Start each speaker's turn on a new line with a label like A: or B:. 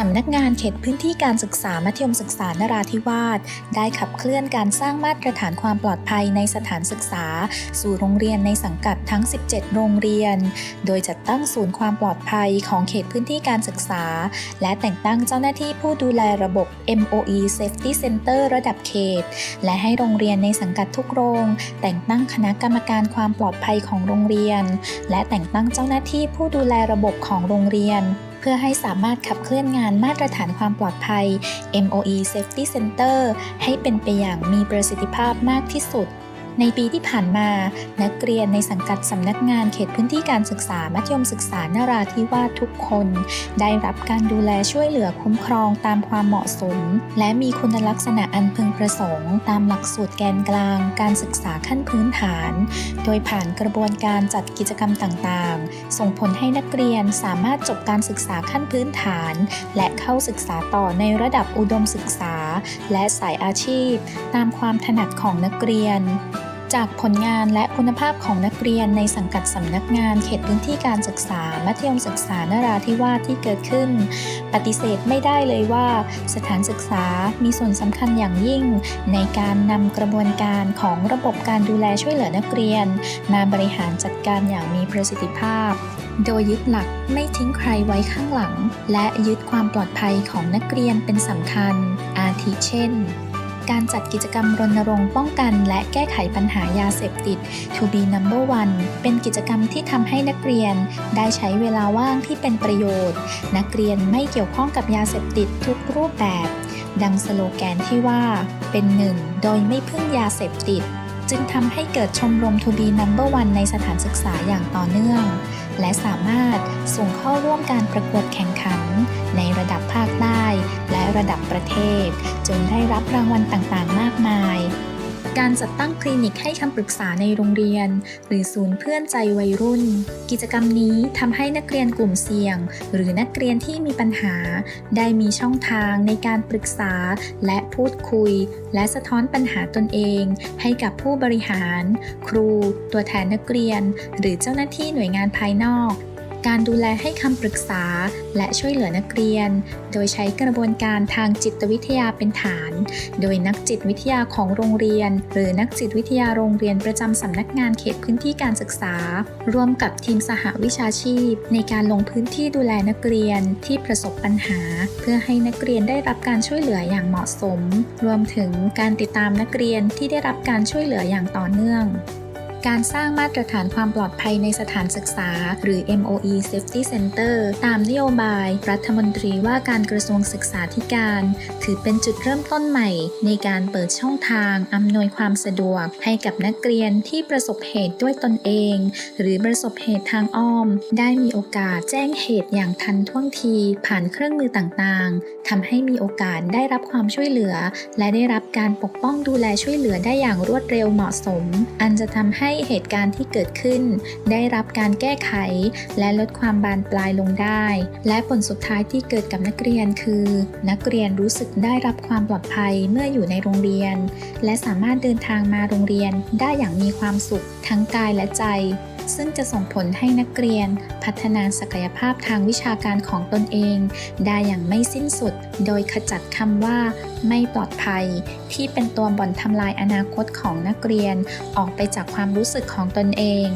A: สำนักงานเขตพื้นที่การศึกษามัธยมศึกษานราธิวาสได้ขับเคลื่อนการสร้างมาตรฐานความปลอดภัยในสถานศึกษา สู่โรงเรียนในสังกัดทั้ง 17 โรงเรียน โดยจัดตั้งศูนย์ความปลอดภัยของเขตพื้นที่การศึกษา และแต่งตั้งเจ้าหน้าที่ผู้ดูแลระบบ MOE Safety Center ระดับเขต และให้โรงเรียนในสังกัดทุกโรง แต่งตั้งคณะกรรมการความปลอดภัยของโรงเรียน และแต่งตั้งเจ้าหน้าที่ผู้ดูแลระบบของโรงเรียน พื่อให้สามารถขับเคลื่อนงานมาตรฐานความปลอดภัย MOE Safety Center ให้เป็นไปอย่างมีประสิทธิภาพมากที่สุด ในปีที่ผ่านมา นักเรียนในสังกัดสำนักงานเขตพื้นที่การศึกษามัธยมศึกษานาราธิวาสทุกคน ได้รับการดูแลช่วยเหลือคุ้มครองตามความเหมาะสม และมีคุณลักษณะอันพึงประสงค์ ตามหลักสูตรแกนกลาง การศึกษาขั้นพื้นฐาน โดยผ่านกระบวนการจัดกิจกรรมต่างๆ ส่งผลให้นักเรียนสามารถจบการศึกษาขั้นพื้นฐาน และเข้าศึกษาต่อในระดับอุดมศึกษา และสายอาชีพ ตามความถนัดของนักเรียน จากผลงานและคุณภาพของนักเรียนในสังกัดสำนักงานเขตพื้นที่การศึกษา มัธยมศึกษานราธิวาสที่เกิดขึ้น ปฏิเสธไม่ได้เลยว่า สถานศึกษามีส่วนสำคัญอย่างยิ่ง ในการนำกระบวนการของระบบการดูแลช่วยเหลือนักเรียน มาบริหารจัดการอย่างมีประสิทธิภาพ โดยยึดหลักไม่ทิ้งใครไว้ข้างหลัง และยึดความปลอดภัยของนักเรียนเป็นสำคัญ อาทิเช่น การจัดกิจกรรมรณรงค์ป้องกัน และแก้ไขปัญหายาเสพติด To be number one เป็นกิจกรรมที่ทำให้นักเรียน ได้ใช้เวลาว่างที่เป็นประโยชน์ นักเรียนไม่เกี่ยวข้องกับยาเสพติดทุกรูปแบบ ดังสโลแกนที่ว่า เป็นหนึ่งโดยไม่พึ่งยาเสพติด จึงทำให้เกิดชมรมทูบีนัมเบอร์วันในสถานศึกษาอย่างต่อเนื่อง และสามารถส่งเข้าร่วมการประกวดแข่งขัน ในระดับภาคใต้และระดับประเทศ จนได้รับรางวัลต่างๆ มากมาย การจัดตั้งคลินิกให้คำปรึกษาในโรงเรียน หรือศูนย์เพื่อนใจวัยรุ่น กิจกรรมนี้ทำให้นักเรียนกลุ่มเสี่ยง หรือนักเรียนที่มีปัญหา ได้มีช่องทางในการปรึกษาและพูดคุย และสะท้อนปัญหาตนเอง ให้กับผู้บริหาร ครู ตัวแทนนักเรียน หรือเจ้าหน้าที่หน่วยงานภายนอก การดูแลให้คำปรึกษา และช่วยเหลือนักเรียน โดยใช้กระบวนการทางจิตวิทยาเป็นฐาน โดยนักจิตวิทยาของโรงเรียน หรือนักจิตวิทยาโรงเรียนประจำสำนักงานเขตพื้นที่การศึกษา ร่วมกับทีมสหวิชาชีพ ในการลงพื้นที่ดูแลนักเรียนที่ประสบปัญหา เพื่อให้นักเรียนได้รับการช่วยเหลืออย่างเหมาะสม รวมถึงการติดตามนักเรียนที่ได้รับการช่วยเหลืออย่างต่อเนื่อง การสร้างมาตรฐานความปลอดภัยในสถานศึกษา หรือ MOE Safety Center ตามนโยบาย รัฐมนตรีว่าการกระทรวงศึกษาธิการ ถือเป็นจุดเริ่มต้นใหม่ ในการเปิดช่องทางอำนวยความสะดวก ให้กับนักเรียนที่ประสบเหตุด้วยตนเอง หรือประสบเหตุทางอ้อม ได้มีโอกาสแจ้งเหตุอย่างทันท่วงที ผ่านเครื่องมือต่างๆทำให้มีโอกาสได้รับความช่วยเหลือ และได้รับการปกป้องดูแลช่วยเหลือได้อย่างรวดเร็วเหมาะสม อันจะทำให้เหตุการณ์ที่เกิดขึ้น ได้รับการแก้ไข และลดความบานปลายลงได้ และผลสุดท้ายที่เกิดกับนักเรียนคือ นักเรียนรู้สึกได้รับความปลอดภัยเมื่ออยู่ในโรงเรียน และสามารถเดินทางมาโรงเรียนได้อย่างมีความสุขทั้งกายและใจ ซึ่งจะส่งผลให้นักเรียนพัฒนาศักยภาพทางวิชาการของตนเอง ได้อย่างไม่สิ้นสุด โดยขจัดคำว่า ไม่ปลอดภัย ที่เป็นตัวบ่อนทำลายอนาคตของนักเรียน ออกไปจากความรู้สึกของตนเอง